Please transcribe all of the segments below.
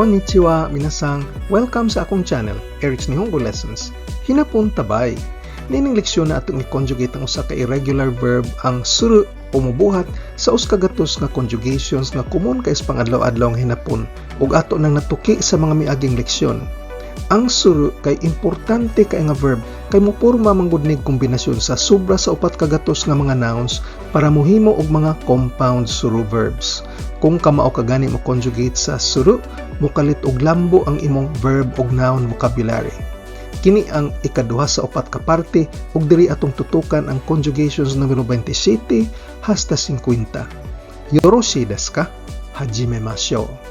Konnichiwa, minasang. Welcome sa akong channel, Eric's Nihongo Lessons. Hinapon tabay. Nining leksyon na atong i-conjugate ang usa ka irregular verb ang suru o mubuhat sa us kagatos nga conjugations nga common kay sa pangadlaw-adlaw nga hinapon ug ato nang natuki sa mga miaging leksyon. Ang suru kay importante kay nga verb kay mupurma manggudnig kombinasyon sa sobra sa upat kagatos nga mga nouns para mohimo og mga compound suru verbs. Kung kamao ka gani mo conjugate sa suru, mukalit og lambo ang imong verb ug noun vocabulary. Kini ang ikaduha sa upat ka parte ug diri atong tutukan ang conjugations numero 27 hasta 50. Yoroshi desu ka? Hajimemashou.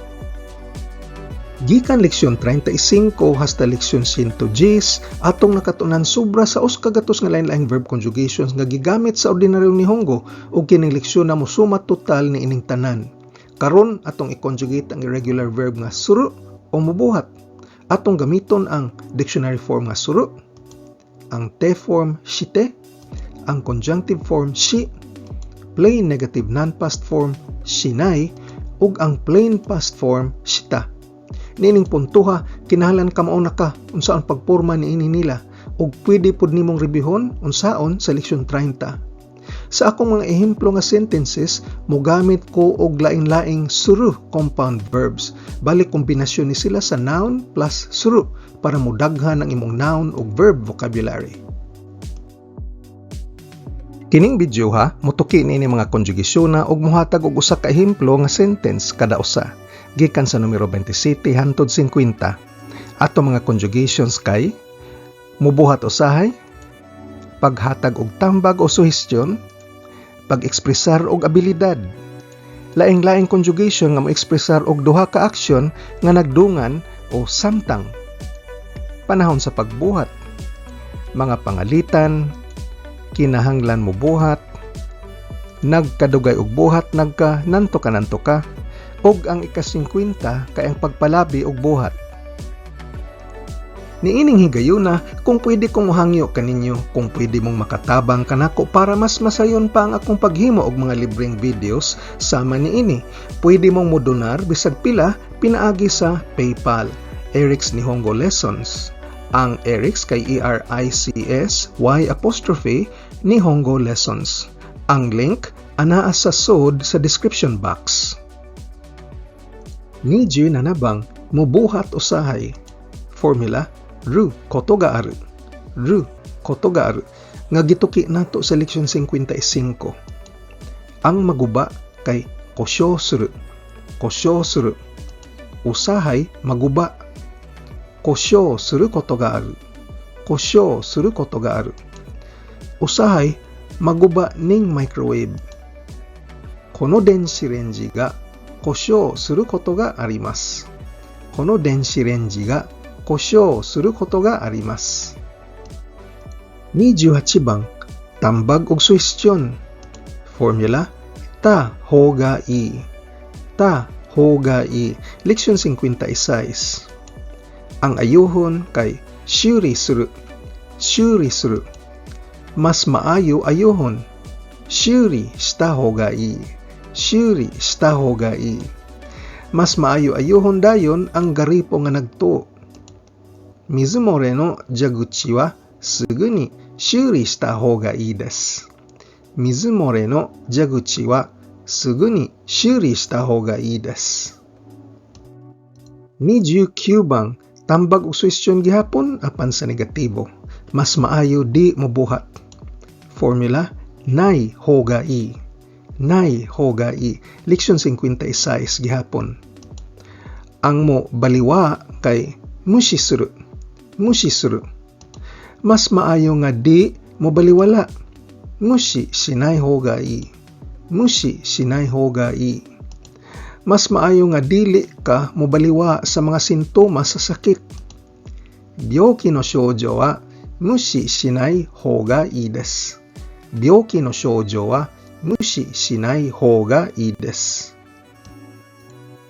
Gikan leksyon 35 hasta leksyon 110 atong nakatunan sobra sa us kagatos nga lain-laing verb conjugations nga gigamit sa ordinaryong Nihongo ug kining leksyon na mosumat total ni ining tanan. Karon atong i-conjugate ang irregular verb nga suru o mubuhat. Atong gamiton ang dictionary form nga suru, ang te form shite, ang conjunctive form shi, plain negative non-past form shinai, ug ang plain past form shita nining puntuha kinahanglan ka mao na ka unsa ang pagporma niini nila ug pwede pud nimong rebihon unsaon sa leksyon 30 sa akong mga ehemplo nga sentences mogamit ko og laing-laing suru compound verbs. Balik kombinasyon ni sila sa noun plus suru para modaghan ang imong noun ug verb vocabulary. Kining video ha, mutuki ni mga konjugasyon na ug muhatag og usa ka ehemplo nga sentence kada usa gikan sa numero 27 hangtod 50. Ato mga conjugations kay mubuhat usahay, paghatag og tambag o suhestyon, pag-ekspresar og abilidad. Laing-laing conjugation nga mo-ekspresar og duha ka aksyon nga nagdungan o samtang. Panahon sa pagbuhat, mga pangalitan, kinahanglan mo buhat, nagkadugay og buhat nagka nanto ka nanto ka, og ang ika-50 kay ang pagpalabi og buhat. Niining higayuna kung pwede kong muhangyo kaninyo kung pwede mong makatabang kanako para mas masayon pa ang akong paghimo og mga libreng videos sama niini. Pwede mong modonar bisag pila pinaagi sa PayPal. Eric's Nihongo Lessons. Ang Eric's kay E-R-I-C-S Y apostrophe Nihongo Lessons. Ang link anaa sa sod sa description box. Niji nanabang mubuhat usahay. Formula ru koto ga aru. Ru koto ga aru nga gituki nato sa leksyon 55. Ang maguba kay kosyo suru. Kosyo suru. Usahay maguba. Kosyo suru koto ga aru. Kosyo suru koto ga aru. Usahay maguba ning microwave. Kono denshi renji ga 故障することがあります。この電子レンジが故障することがあります。28番 Tambag og suhestyon Formula Ta ho ga i Ta ho ga i Leksyon 56 Ang ayuhon kay shuri suru Shuri suru Mas maayo ayuhon Shuri shita ho ga i shuri shita hoga i. Mas maayo ayohon dayon ang garipo nga nagtuo. Mizumore no jaguchi wa sugu ni shuri shita hoga i desu. Mizumore no jaguchi wa sugu ni shuri shita hoga i desu. 29 bang tambag og suhestyon gihapon apan sa negatibo. Mas maayo di mobuhat. Formula nai hoga i nay hogai leksyon 56 gihapon. Ang mo baliwa kay mushi suru mushi suru mas maayo nga di mo baliwala. Mushi shinai hogai mushi shinai hogai mas maayo nga dili ka mo baliwa sa mga sintomas sa sakit. Byoki no shoujo wa mushi shinai hogai desu byoki no shoujo wa 無視しない方がいいです。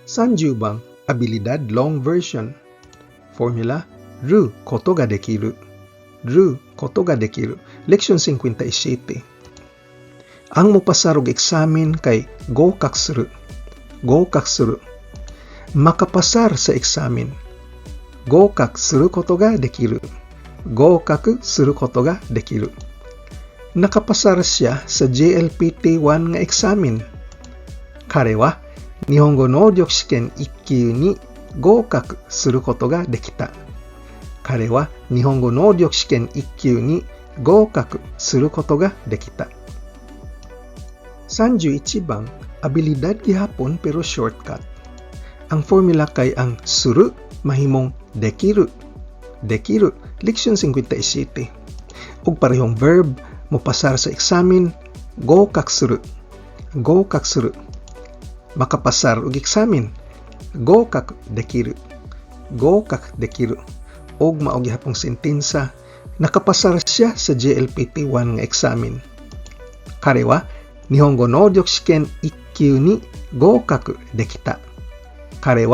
30番 Abilidad Long Version Formula ることができるることができる Leksyon 57 Ang mopasarog eksamen kay gokak suru gokak suru makapasar sa eksamen. 合格することができる。 nakapasar siya sa JLPT-1 nga eksamin. Karewa, Nihongo no Ryokushiken ikkyu ni gokaku suru koto ga dekita. Kare wa Nihongo no Ryokushiken ikkyu ni gokaku suru koto ga dekita. 31 bang abilidad gihapon pero shortcut. Ang formula kay ang suru mahimong dekiru. Dekiru, leksyon 57. Ug parehong verb mo pasar sa eksamen go kaksuru. Go kaksuru. Makapasar og eksamen go kak dekiru. Go kak dekiru. Og maog gihapong sentensa nakapasar siya sa JLPT-1 nga eksamen. Karewa, 日本語能力試験1級に合格できた。彼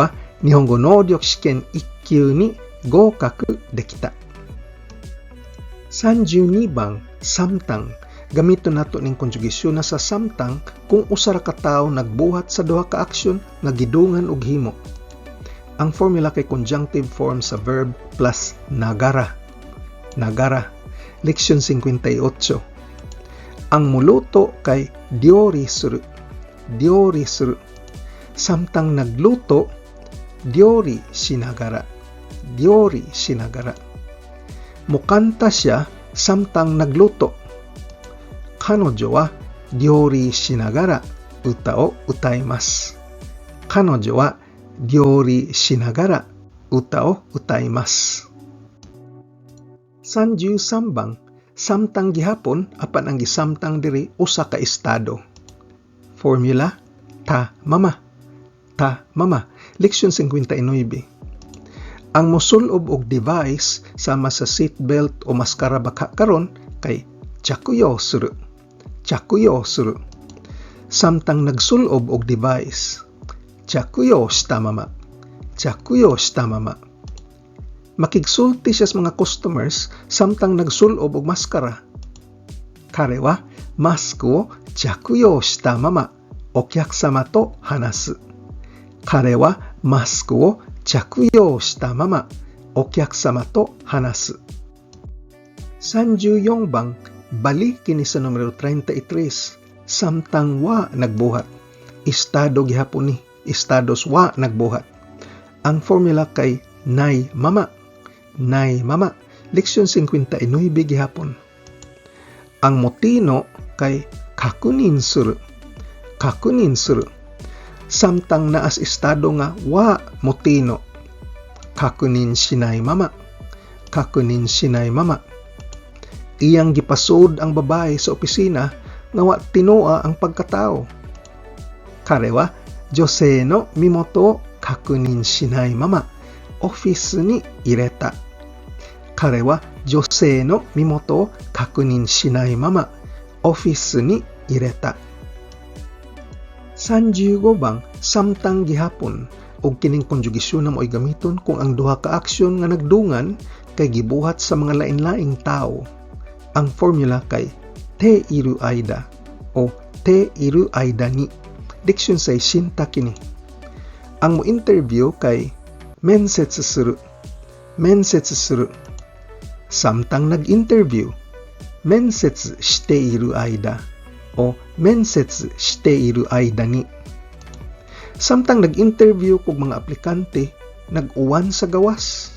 Sanjiw nibang samtang gamito nato ning konjugasyon na sa samtang kung usa ra ka tawo nagbuhat sa duha ka aksyon nga gidungan og himo. Ang formula kay conjunctive form sa verb plus nagara. Nagara. Leksyon 58. Ang muluto kay diorisuru. Diorisuru. Samtang nagluto, diori sinagara. Diori sinagara. Mukanta siya samtang nagluto. Kanojo wa diori sinagara uta o utaimasu. Kanojo wa diori sinagara uta o utaimasu. 33 bang samtang gihapon apan ang gisamtang diri usa ka estado. Formula ta mama. Ta mama. Leksyon 59. Ang mosulob og device sama sa seatbelt o maskara baka karon kay chakuyo suru. Chakuyo suru. Samtang nagsulob og device. Chakuyo shita mama. Chakuyo shita mama makigsulti siya sa mga customers samtang nagsulob og maskara. Kare wa masko chakuyo shita mama okyakusama to hanasu. Kare wa masko wo chakuyo shita mama okyakusama to hanasu. 34 bang bali kini sa numero 33 samtang wa nagbuhat. Estado gihapon ni estados wa nagbuhat. Ang formula kay nay mama Nay Mama, leksyon 59 gihapon. Ang motino kay kakunin suru. Kakunin suru samtang na as estado nga wa motino. Kakunin sinay mama. Kakunin sinay mama. Iyang gipasod ang babae sa opisina nga wa tinoa ang pagkatao. Karewa, Jose no mimoto kakunin shinai mama office ni ireta. Kare wa Jose no mimoto kakunin shinai mama office ni ireta. 35 bang samtang gihapon og kining konjugasyon na mo'y gamiton kung ang duha ka aksyon nga nagdungan kay gibuhat sa mga lain-laing tao. Ang formula kay te iru aida o te iru aida ni. Diksyon sa isinta kini. Ang mo interview kay mensetsu suru. Mensetsu suru samtang nag-interview, mensetsu shite iru aida o mensetsu shite iru aida ni. Samtang nag-interview kog mga aplikante, nag-uwan sa gawas.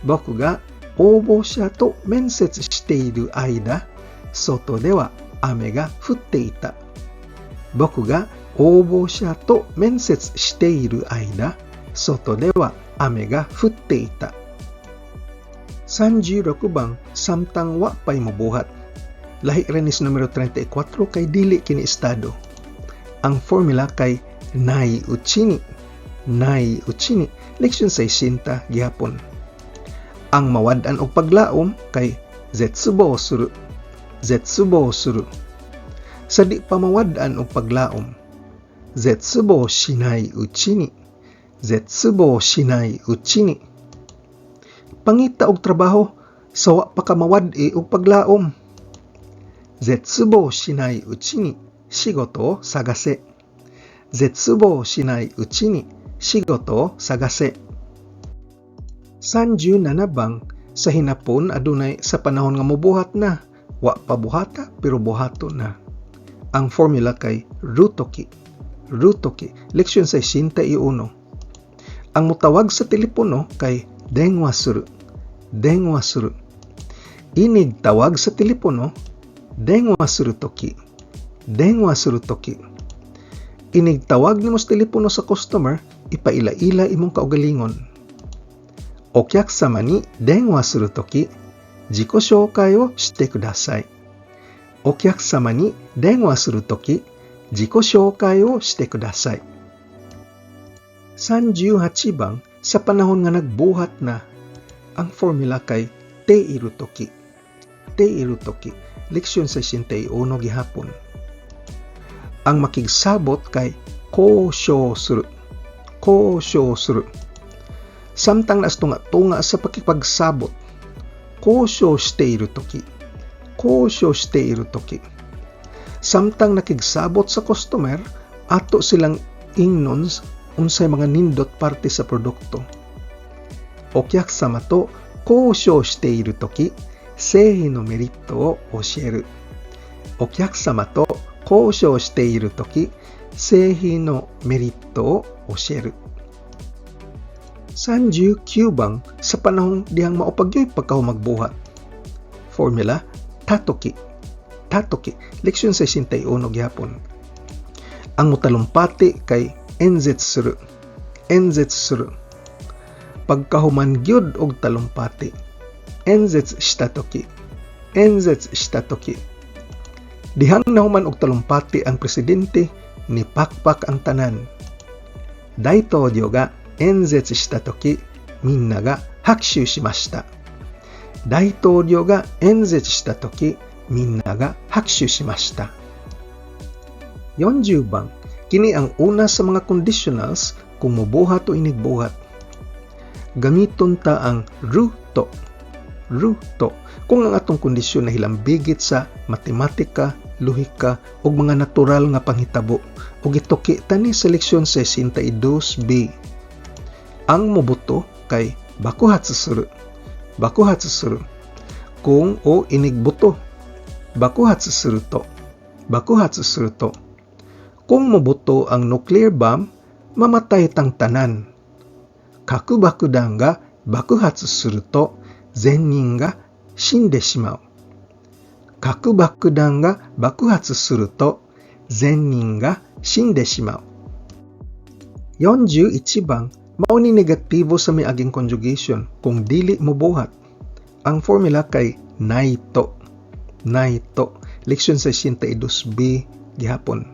Boku ga obo siya to mensetsu shite soto de ame ga futte ita. Boku ga obo siya to mensetsu shite soto de ame ga futte ita. Sanji Rakubang samtang wa pay mabuhat. Lahi renis numero 34 kay dili kini estado. Ang formula kay nai uchini. Nai uchini. Leksyon 60 gihapon. Ang mawad-an og paglaom kay zetsubo suru. Zetsubo suru. Sa di pa mawad-an og paglaom. Zetsubo shinai uchini. Zetsubo shinai uchini pangita og trabaho sa wa pa kamawad-i og paglaom. Zetsubo shinai uchi ni shigoto o sagase. Zetsubo shinai uchi ni shigoto sagase. Sanju nanabang sa hinapon adunay sa panahon nga mobuhat na, wa pa buhata pero buhato na. Ang formula kay rutoki. Rutoki, leksyon 61. Ang mutawag sa telepono kay denwa suru. Denwa suru. Inig tawag sa telepono, denwa suru toki. Denwa suru toki. Inig tawag nimo sa telepono sa customer, ipaila-ila imong kaugalingon. お客様に電話するとき、自己紹介をしてください。お客様に電話するとき、自己紹介をしてください。38bang sa panahon nga nagbuhat na ang formula kay te irutoki. Te irutoki, leksyon 61 gihapon. Ang makigsabot kay kosyo suru. Kosyo suru. Samtang nas tunga-tunga sa pakipagsabot. Kosyo shiteiru toki. Kosyo shiteiru toki. Samtang nakigsabot sa customer, ato silang ingnons unsay mga nindot parte sa produkto. Okyak sama to, kosyo shiteiru toki 製品のメリットを教える。お客様と交渉しているとき、製品のメリットを教える。39 bang sa panahong dihang maupagyoy pagkaw magbuhat. Formula, tatoki. Tatoki, leksyon 61 gihapon. Ang mutalumpati kay enzetsuru. Enzetsuru. Pagkahuman gyud og talumpati. Enzets shita toki. Enzets shita toki. Dihang nahuman og talumpati ang presidente ni pakpak ang tanan. Daito ga enzets shita toki minna ga hakushu shimashita. 大統領が演説したとき、みんなが拍手しました。40番, kini ang una sa mga conditionals kung mobuhat o inigbuhat. Gamiton ta ang ruto. Ruto. Kung ang atong kondisyon na hilambigit sa matematika, lohika, o mga natural nga panghitabo, o gitoki tani sa leksyon 62b. Ang mobuto kay bakuhatsu suru. Bakuhatsu suru. Kung o inigbuto. Bakuhatsu suru to. Bakuhatsu suru to. Kung mobuto ang nuclear bomb, mamatay tang tanan. Kakubakudan ga bakuhatsu suru to, zennin ga shinde shimau. Kakubakudan ga bakuhatsu suru to, zennin ga shinde shimau. 41 bang mao ni negatibo sa miaging conjugation kung dili mo buhat. Ang formula kay naito. Naito. Leksyon 62b gihapon.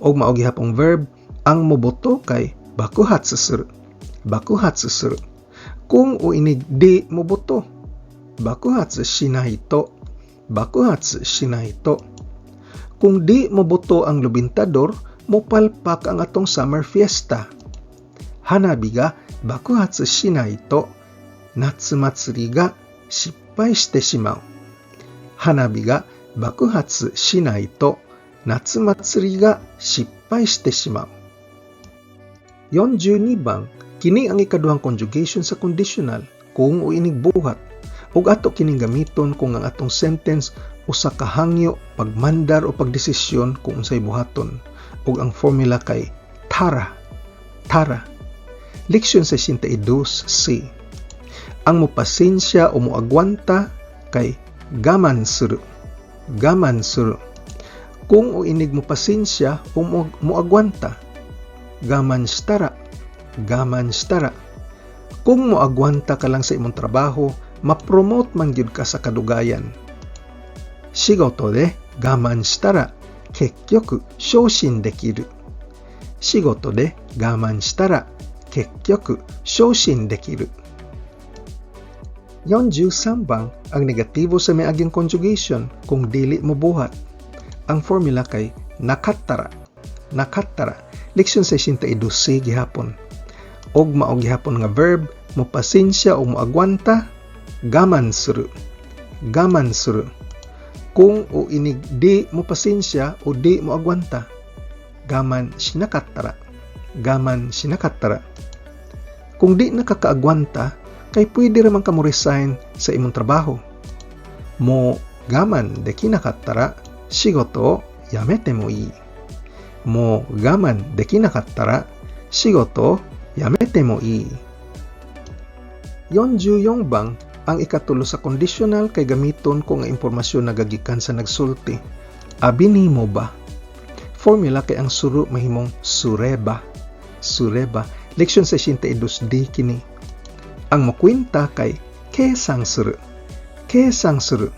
O mao gihapong verb ang moboto kay bakuhat susur. Bakuhat susur. Kung o inig di moboto. Bakuhat shinahito. Bakuhat shinahito. Kung di moboto ang lubintador, mopalpak ang atong summer fiesta 花火が爆発しないと夏祭りが失敗してしまう。花火が爆発しないと夏祭りが失敗してしまう。42 bang, kini ang ikaduhang conjugation sa conditional kung o inigbuhat ug ato kining gamiton kung ang atong sentence usa ka hangyo pagmandar o pagdesisyon kung unsay buhaton ug ang formula kay tara tara Leksyon 62c. Ang mopasensya o moagwanta kay gaman suru. Gaman suru. Kung o inig mo o moagwanta, gaman stara gaman stara. Kung mo moagwanta ka lang sa imong trabaho, mapromote man gyud ka sa kadugayan. Shigoto de gaman stara kekkyoku shoshin dekiru. Shigoto de gaman stara kekkyoku shoshin dekiru. 43 bang ang negatibo sa miaging conjugation kung dili mo buhat. Ang formula kay nakatara. Nakatara. Leksyon 62 gihapon. Og mao gihapon nga verb mo pasensya o mo agwanta gaman suru. Gaman suru. Kung o inig di mo pasensya o di mo agwanta gaman sinakattara gaman sinakattara. Kung di nakakaagwanta, kay pwede raman ka mo resign sa imong trabaho. Mo gaman de kinakattara, shigoto yamete mo ii. Mo gaman de kinakattara, shigoto o yamete mo ii. 44 bang ang ikatulo sa conditional kay gamiton ko nga impormasyon nagagikan sa nagsulti. Abi nimo ba? Formula kay ang suro mahimong sureba. Sureba. Leksyon 62D kini. Ang makwinta kay kesang suru. Kesang suru.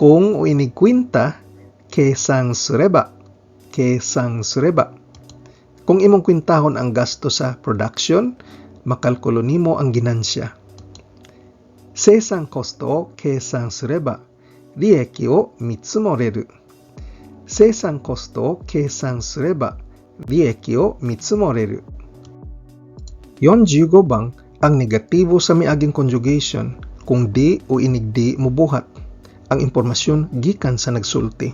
Kung uinig kwinta, kesang sureba. Kesang sureba. Kung imong kwintahon ang gasto sa production, makalkulo nimo ang ginansya. Seisan kosto o keisan sureba, rieki o mitsumoreru. Seisan kosto o keisan sureba, rieki o mitsumoreru. 45 bang ang negatibo sa miaging conjugation kung di o inigdi mubuhat ang impormasyon gikan sa nagsulti.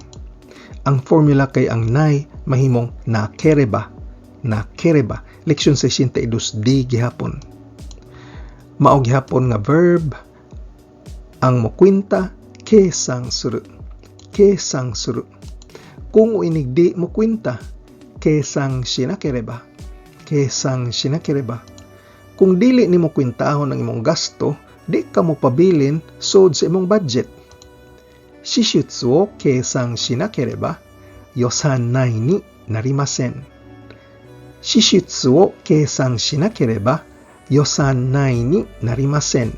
Ang formula kay ang nay mahimong nakereba Nakereba. Leksyon 62D gihapon. Mao gihapon nga verb ang mokwinta kesang suru. Kesang suru. Kung inigdi mo kwinta, kesang shinakereba. Kesang shinakereba. Kung dili ni mo kwintahon ang imong gasto, di ka mo pabilin sod sa imong budget. Shishutsu o kesang shinakereba, yosan nai ni narimasen. Shishutsu o kesang shinakereba, yosan nai ni narimasen.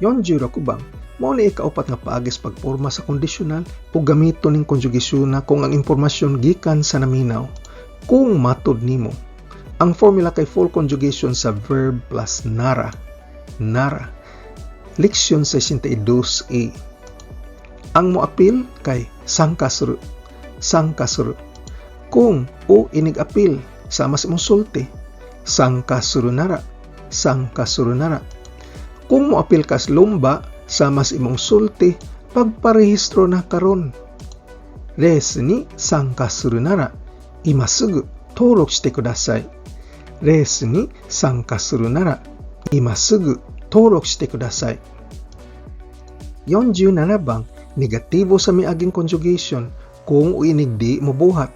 46 bang mao ni ikaupat nga paagis pagporma sa conditional o gamito ning konjugasyon na kung ang impormasyon gikan sa naminaw. Kung matod nimo. Ang formula kay full conjugation sa verb plus nara. Nara. Leksyon 62a ang moapil kay sangkasru sangkasru kung o inigapil sa mas musulti sang kasurunara sang kasurunara kung moapil kas lumba sa mas imong sulti pagparehistro na karon. Res ni sang kasurunara imasugu torok shite kudasai res ni sang kasurunara imasugu torok shite kudasai 47 bang negatibo sa miaging conjugation kung uinigdi mo buhat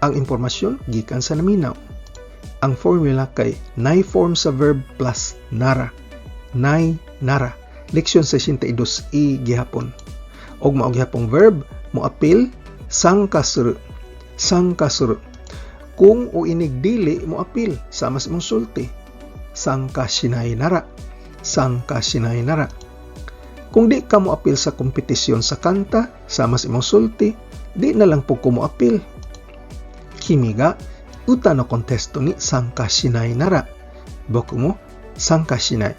ang impormasyon gikan sa naminaw. Ang formula kay nay form sa verb plus nara. Nay nara. Leksyon 62 gihapon. Og mao gihapong verb mo apil sang kasuru sang kasuru kung o inigdili mo apil sama sa imong sulti. Sang kasinay nara. Sang kasinay nara. Kung di ka mo apil sa kompetisyon sa kanta sama sa imong sulti di na lang po ko mo apil kimi ga uta no kontesto ni sang kasinay nara boku mo sang kasinay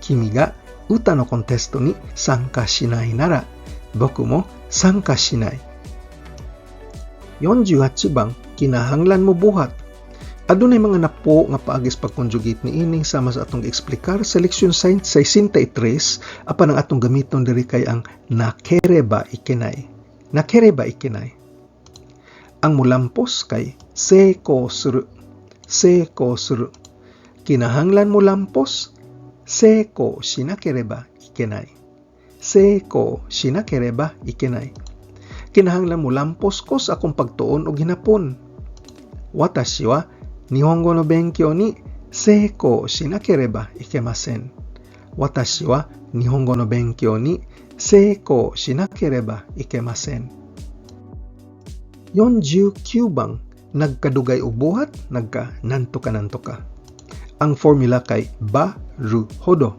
君が歌のコンテストに参加しないなら僕も参加しない。48 bang kinahanglan mo buhat Adunay mga napo nga paagis pag-conjugate ni ining sama sa atong eksplikar sa leksyon 63 apan ang atong gamiton diri kay ang nakereba ikinay. Nakereba ikinay. Ang mulampos kay seko suru. Seko suru. Kinahanglan mo lampos 成功しなければいけない。成功しなければいけない。Kinahanglan mo lampos ko sa akong pagtuon o ginapon. Watashi wa Nihongo no benkyou ni seiko shinakereba ikemasen. Watashi wa Nihongo no benkyou ni seiko shinakereba ikemasen. 49 bang nagkadugay og buhat, nagka nanto ka nanto ka. Ang formula kay ba ru hodo.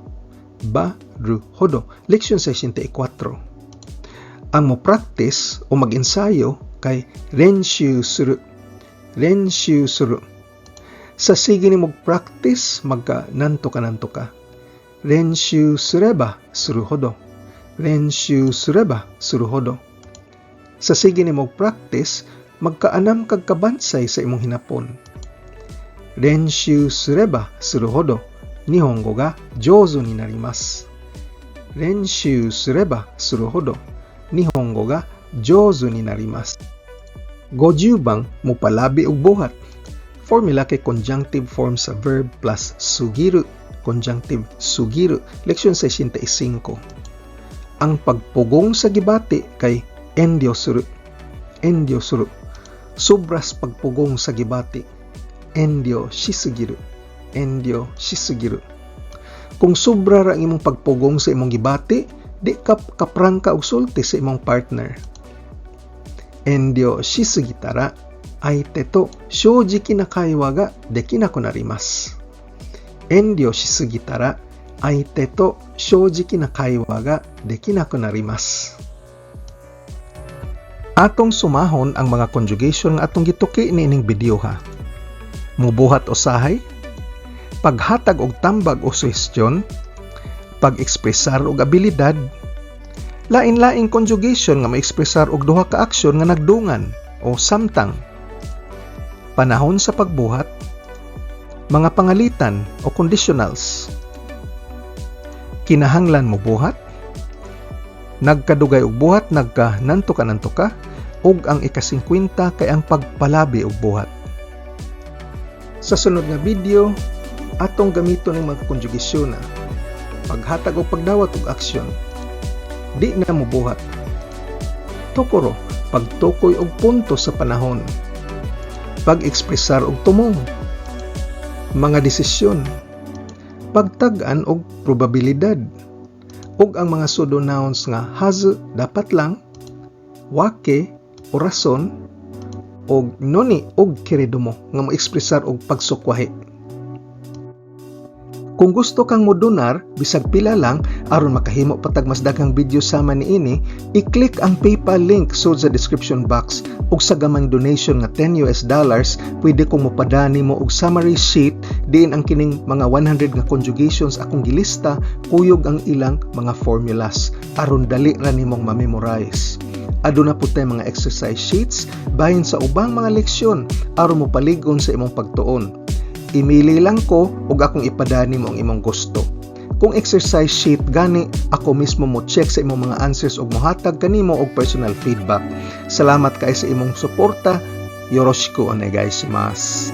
Ba ru hodo. Leksyon 64. Ang mo practice o mag-ensayo kay renshu suru. Renshu suru. Sa sige ni mo practice magka nanto ka nanto ka. Renshu sureba suru hodo. Renshu sureba suru hodo. Sa sige ni mong practice, magkaanam kag kabansay sa imong hinapon. Renshu sureba suruhodo nihongo ga jouzo ni narimasu. Renshu sureba suruhodo nihongo ga jouzo ni narimasu. Goju bang mupalabi og buhat. Formula kay conjunctive form sa verb plus sugiru, conjunctive sugiru, leksyon 65. Ang pagpugong sa gibati kay endio suru, endio suru. Sobras pagpugong sa gibati, endio shisugiru, endio shisugiru. Kung sobra ra ang imong pagpugong sa imong gibati, di ka kaprangka og sulti sa imong partner. Endio shisugitara aite to shojiki na kaiwa ga dekinaku narimasu. Endio shisugitara aite to shojiki na kaiwa ga dekinaku narimasu. Atong sumahon ang mga conjugation nga atong gituki niining video ha. Mubuhat usahay, paghatag og tambag o suhestyon, pag-ekspresar og abilidad, lain-laing conjugation nga maekspresar og duha ka aksyon nga nagdungan o samtang. Panahon sa pagbuhat, mga pangalitan o conditionals. Kinahanglan mo buhat, nagkadugay og buhat nagka nanto ka nanto ka ug ang ika-50 kay ang pagpalabi og buhat. Sa sunod nga video, atong gamiton ng mga konjugasyon na paghatag o pagdawat og aksyon. Di na mo buhat. Tokoro, pagtukoy og punto sa panahon. Pag-ekspresar og tumong. Mga desisyon. Pagtag-an og probabilidad. Ug ang mga pseudo nouns nga has dapat lang, wake o rason, og noni og kiridomo nga mo-ekspresar og pagsukwahi. Kung gusto kang modonar, bisag pila lang, aron makahimo patag mas daghang video sama niini, i-click ang PayPal link sud sa description box ug sa gamang donation nga 10 US dollars, pwede kong mopadani mo og summary sheet diin ang kining mga 100 nga conjugations akong gilista kuyog ang ilang mga formulas aron dali ra nimong ma-memorize. Aduna po tay mga exercise sheets bahin sa ubang mga leksyon aron mo paligon sa imong pagtuon. Imili lang ko ug akong ipadani mo ang imong gusto. Kung exercise sheet gani, ako mismo mo check sa imong mga answers ug mohatag kanimo og personal feedback. Salamat kay sa imong suporta. Yoroshiku onegaishimasu.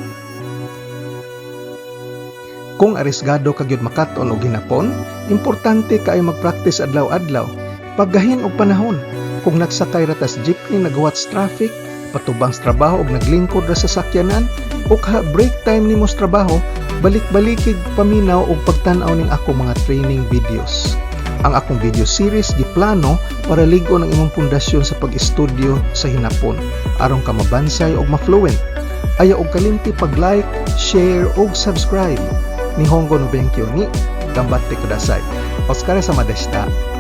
Kung arisgado ka gyud makaton og ginapon, importante kaayo mag-practice adlaw-adlaw. Paggahin og panahon. Kung nagsakay ra tas jeepney nagwatch traffic, patubang trabaho og naglingkod ra sa sakyanan, o ka break time nimo sa trabaho, balik-balikig paminaw og pagtan-aw ning ako mga training videos. Ang akong video series giplano para ligo ng imong pundasyon sa pag-estudyo sa hinapon aron ka mabansay og ma-fluent. Ayaw og kalimti pag-like, share og subscribe. Nihongo no benkyo ni gambatte kudasai. Oskare sama deshita.